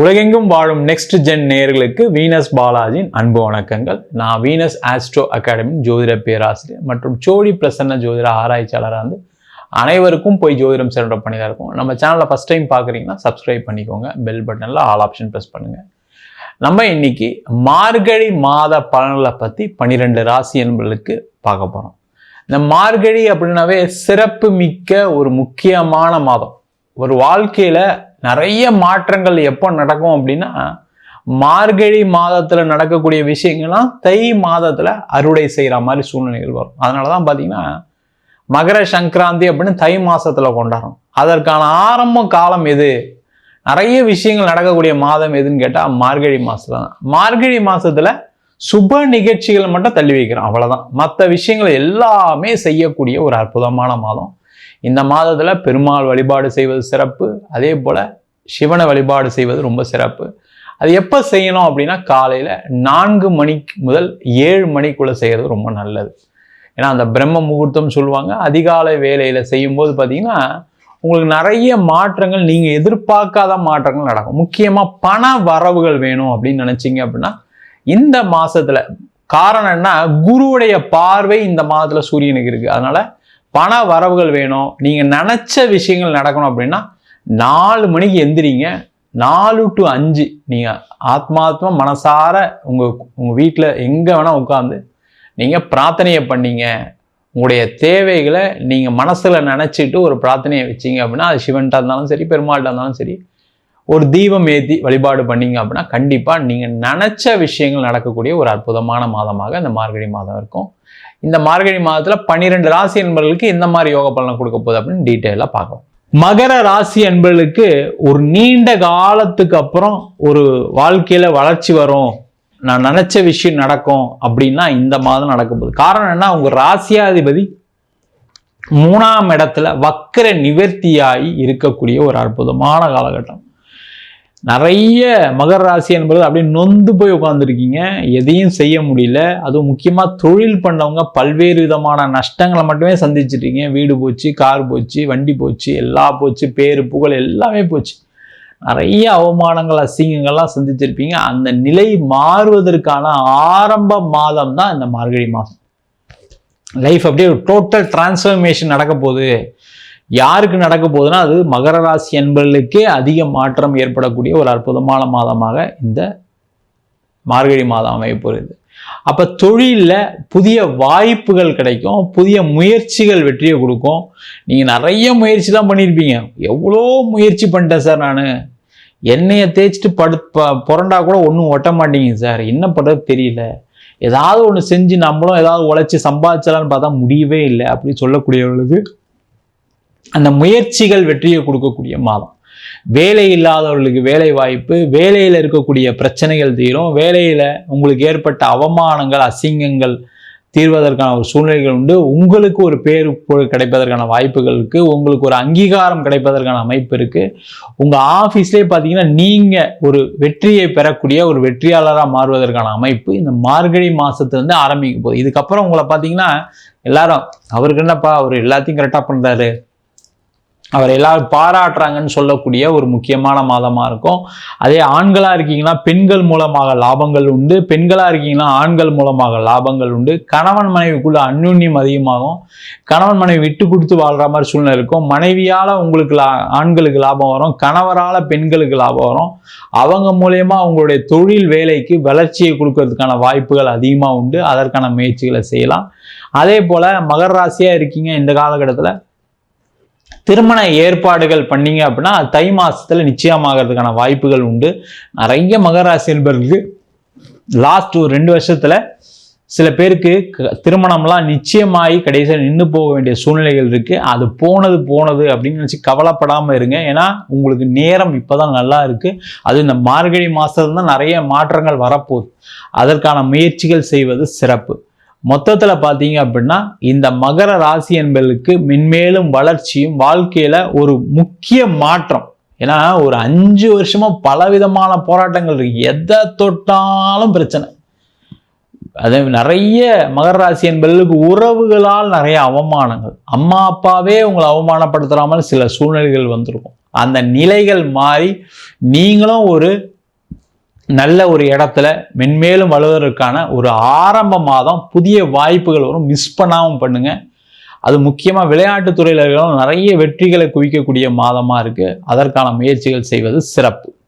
உலகெங்கும் வாழும் next gen நேர்களுக்கு வீனஸ் பாலாஜியின் அன்பு வணக்கங்கள். நான் வீனஸ் ஆஸ்ட்ரோ அகாடமி ஜோதிட பேராசிரியர் மற்றும் சோழி பிரசன்ன ஜோதிட ஆராய்ச்சியாளராக வந்து அனைவருக்கும் போய் ஜோதிடம் சென்ற பண்ணி தான் இருக்கும். நம்ம சேனலில் ஃபஸ்ட் டைம் பார்க்குறீங்கன்னா சப்ஸ்கிரைப் பண்ணிக்கோங்க. பெல் பட்டனில் ஆல் ஆப்ஷன் ப்ரெஸ் பண்ணுங்கள் நம்ம இன்னைக்கு மார்கழி மாத பலன்களை பற்றி பன்னிரெண்டு ராசி என்பர்களுக்கு பார்க்க போகிறோம் இந்த மார்கழி அப்படின்னாவே சிறப்பு மிக்க ஒரு முக்கியமான மாதம். ஒரு வாழ்க்கையில் நிறைய மாற்றங்கள் எப்போ நடக்கும் அப்படின்னா மார்கழி மாதத்தில் நடக்கக்கூடிய விஷயங்கள்லாம் தை மாதத்தில் அறுவடை செய்கிற மாதிரி சூழ்நிலைகள் வரும். அதனாலதான் பார்த்தீங்கன்னா மகர சங்கராந்தி அப்படின்னு தை மாதத்தில் கொண்டாடுறோம். அதற்கான ஆரம்ப காலம் எது? நிறைய விஷயங்கள் நடக்கக்கூடிய மாதம் எதுன்னு கேட்டால் மார்கழி மாதத்தில் தான். மார்கழி மாதத்தில் சுப நிகழ்ச்சிகளை மட்டும் தள்ளி வைக்கிறோம் அவ்வளோதான் மற்ற விஷயங்கள் எல்லாமே செய்யக்கூடிய ஒரு அற்புதமான மாதம். இந்த மாதத்தில் பெருமாள் வழிபாடு செய்வது சிறப்பு. அதே போல் சிவனை வழிபாடு செய்வது ரொம்ப சிறப்பு. அது எப்போ செய்யணும் அப்படின்னா காலையில் நான்கு மணிக்கு முதல் ஏழு மணிக்குள்ளே செய்கிறது ரொம்ப நல்லது. ஏன்னா அந்த பிரம்ம முகூர்த்தம் சொல்லுவாங்க. அதிகாலை வேலையில் செய்யும்போது பார்த்தீங்கன்னா உங்களுக்கு நிறைய மாற்றங்கள் நீங்கள் எதிர்பார்க்காத மாற்றங்கள் நடக்கும். முக்கியமாக பண வரவுகள் வேணும் அப்படின்னு நினச்சிங்க அப்படின்னா இந்த மாதத்தில் காரணம் என்ன? குருவுடைய பார்வை இந்த மாதத்தில் சூரியனுக்கு இருக்குது அதனால் பண வரவுகள் வேணும். நீங்கள் நினச்ச விஷயங்கள் நடக்கணும் அப்படின்னா நாலு மணிக்கு எந்திரிங்க. நாலு டு அஞ்சு. நீங்கள் ஆத்மாத்மா மனசார உங்கள் உங்கள் வீட்டில் எங்கே வேணால் உட்காந்து நீங்கள் பிரார்த்தனையை பண்ணீங்க. உங்களுடைய தேவைகளை நீங்கள் மனசில் நினச்சிட்டு ஒரு பிரார்த்தனையை வச்சீங்க அப்படின்னா அது சிவன்ட்டா இருந்தாலும் சரி பெருமாள்கிட்ட இருந்தாலும் சரி ஒரு தீபம் ஏற்றி வழிபாடு பண்ணீங்க அப்படின்னா கண்டிப்பாக நீங்கள் நினச்ச விஷயங்கள் நடக்கக்கூடிய ஒரு அற்புதமான மாதமாக இந்த மார்கழி மாதம் இருக்கும். இந்த மார்கழி மாதத்தில் பன்னிரெண்டு ராசி என்பவர்களுக்கு எந்த மாதிரி யோக பலனை கொடுக்க போகுது அப்படின்னு டீட்டெயிலாக பார்க்கலாம். மகர ராசி என்பதுக்கு ஒரு நீண்ட காலத்துக்கு அப்புறம் ஒரு வாழ்க்கையில வளர்ச்சி வரும். நான் நினைச்ச விஷயம் நடக்கும் அப்படின்னா இந்த மாதம் நடக்க போகுது. காரணம் என்ன? உங்க ராசியாதிபதி மூணாம் இடத்துல வக்கர நிவர்த்தியாகி இருக்கக்கூடிய ஒரு அற்புதமான காலகட்டம். நிறைய மகர ராசி என்பது அப்படியே நொந்து போய் உட்காந்துருக்கீங்க எதையும் செய்ய முடியல. அதுவும் முக்கியமாக தொழில் பண்ணவங்க பல்வேறு விதமான நஷ்டங்களை மட்டுமே சந்திச்சிட்டீங்க. வீடு போச்சு கார் போச்சு வண்டி போச்சு எல்லா போச்சு பேரு புகழ் எல்லாமே போச்சு. நிறைய அவமானங்கள் அசிங்கங்கள்லாம் சந்திச்சிருப்பீங்க. அந்த நிலை மாறுவதற்கான ஆரம்ப மாதம் தான் இந்த மார்கழி மாதம். லைஃப் அப்படியே ஒரு டோட்டல் டிரான்ஸ்ஃபர்மேஷன் நடக்க போகுது யாருக்கு நடக்க போகுதுன்னா அது மகர ராசி என்பர்களுக்கே அதிக மாற்றம் ஏற்படக்கூடிய ஒரு அற்புதமான மாதமாக இந்த மார்கழி மாதம் அமையப்போகிறது அப்போ தொழிலில் புதிய வாய்ப்புகள் கிடைக்கும் புதிய முயற்சிகள் வெற்றியை கொடுக்கும். நீங்கள் நிறைய முயற்சி தான் பண்ணியிருப்பீங்க எவ்வளோ முயற்சி பண்ணிட்டேன் சார் நான். எண்ணெயை தேய்ச்சிட்டு படு ப புரண்டா கூட ஒன்றும் ஒட்ட மாட்டீங்க சார். என்ன பண்ணுறது தெரியல. ஏதாவது ஒன்று செஞ்சு நம்மளும் ஏதாவது உழைச்சி சம்பாதிச்சலான்னு பார்த்தா முடியவே இல்லை. அப்படின்னு சொல்லக்கூடியவர்களுக்கு அந்த முயற்சிகள் வெற்றியை கொடுக்கக்கூடிய மாதம். வேலை இல்லாதவர்களுக்கு வேலை வாய்ப்பு வேலையில் இருக்கக்கூடிய பிரச்சனைகள் தீரும் வேலையில் உங்களுக்கு ஏற்பட்ட அவமானங்கள் அசிங்கங்கள் தீர்வதற்கான ஒரு சூழ்நிலைகள் உண்டு. உங்களுக்கு ஒரு பேர் கிடைப்பதற்கான வாய்ப்புகள் இருக்குது உங்களுக்கு ஒரு அங்கீகாரம் கிடைப்பதற்கான அமைப்பு இருக்குது உங்கள் ஆஃபீஸ்லேயே பார்த்தீங்கன்னா நீங்கள் ஒரு வெற்றியை பெறக்கூடிய ஒரு வெற்றியாளராக மாறுவதற்கான அமைப்பு இந்த மார்கழி மாதத்துலேருந்து இருந்து ஆரம்பிக்க போகுது. இதுக்கப்புறம் உங்களை பார்த்தீங்கன்னா எல்லாரும் அவருக்கு என்னப்பா அவர் எல்லாத்தையும் கரெக்டாக பண்ணுறாரு அவர் எல்லாரும் பாராட்டுறாங்கன்னு சொல்லக்கூடிய ஒரு முக்கியமான மாதமாக இருக்கும். அதே ஆண்களாக இருக்கீங்கன்னா பெண்கள் மூலமாக லாபங்கள் உண்டு. பெண்களாக இருக்கீங்கன்னா ஆண்கள் மூலமாக லாபங்கள் உண்டு. கணவன் மனைவிக்குள்ள அந்யுன்யம் அதிகமாகும். கணவன் மனைவி விட்டு கொடுத்து வாழ்கிற மாதிரி சூழ்நிலை இருக்கும். மனைவியால் உங்களுக்கு லா ஆண்களுக்கு லாபம் வரும். கணவரால் பெண்களுக்கு லாபம் வரும். அவங்க மூலயமா அவங்களுடைய தொழில் வேலைக்கு வளர்ச்சியை கொடுக்கறதுக்கான வாய்ப்புகள் அதிகமாக உண்டு. அதற்கான முயற்சிகளை செய்யலாம். அதே போல் மகர ராசியாக இருக்கீங்க. இந்த காலகட்டத்தில் திருமண ஏற்பாடுகள் பண்ணீங்க அப்படின்னா தை மாசத்துல நிச்சயமாகிறதுக்கான வாய்ப்புகள் உண்டு. நிறைய மகராசி என்பவர்களுக்கு லாஸ்ட் ஒரு ரெண்டு வருஷத்துல சில பேருக்கு க- திருமணம்லாம் நிச்சயமாகி கடைசியாக நின்று போக வேண்டிய சூழ்நிலைகள் இருக்குது அது போனது போனது அப்படின்னு நினச்சி கவலைப்படாமல் இருங்க. ஏன்னா உங்களுக்கு நேரம் இப்போ தான் நல்லா இருக்குது அது இந்த மார்கழி மாதம் தான் நிறைய மாற்றங்கள் வரப்போகுது. அதற்கான முயற்சிகள் செய்வது சிறப்பு. மொத்தத்தில் பார்த்தீங்க அப்படின்னா இந்த மகர ராசி என்பதற்கு மென்மேலும் வளர்ச்சியும் வாழ்க்கையில் ஒரு முக்கிய மாற்றம். ஏன்னா ஒரு அஞ்சு வருஷமாக பலவிதமான போராட்டங்கள் இருக்கு. எதை தொட்டாலும் பிரச்சனை. அதே நிறைய மகர ராசி என்பதற்கு உறவுகளால் நிறைய அவமானங்கள். அம்மா அப்பாவே உங்களை அவமானப்படுத்துறாமல் சில சூழ்நிலைகள் வந்திருக்கும். அந்த நிலைகள் மாறி நீங்களும் ஒரு நல்ல ஒரு இடத்துல மென்மேலும் வளர்வதற்கான ஒரு ஆரம்ப மாதம் புதிய வாய்ப்புகள் வரும். மிஸ் பண்ணாமல் பண்ணுங்க. அது முக்கியமாக விளையாட்டு துறையில இருக்கிறவங்க நிறைய வெற்றிகளை குவிக்கக்கூடிய மாதமாக இருக்குது அதற்கான முயற்சிகள் செய்வது சிறப்பு.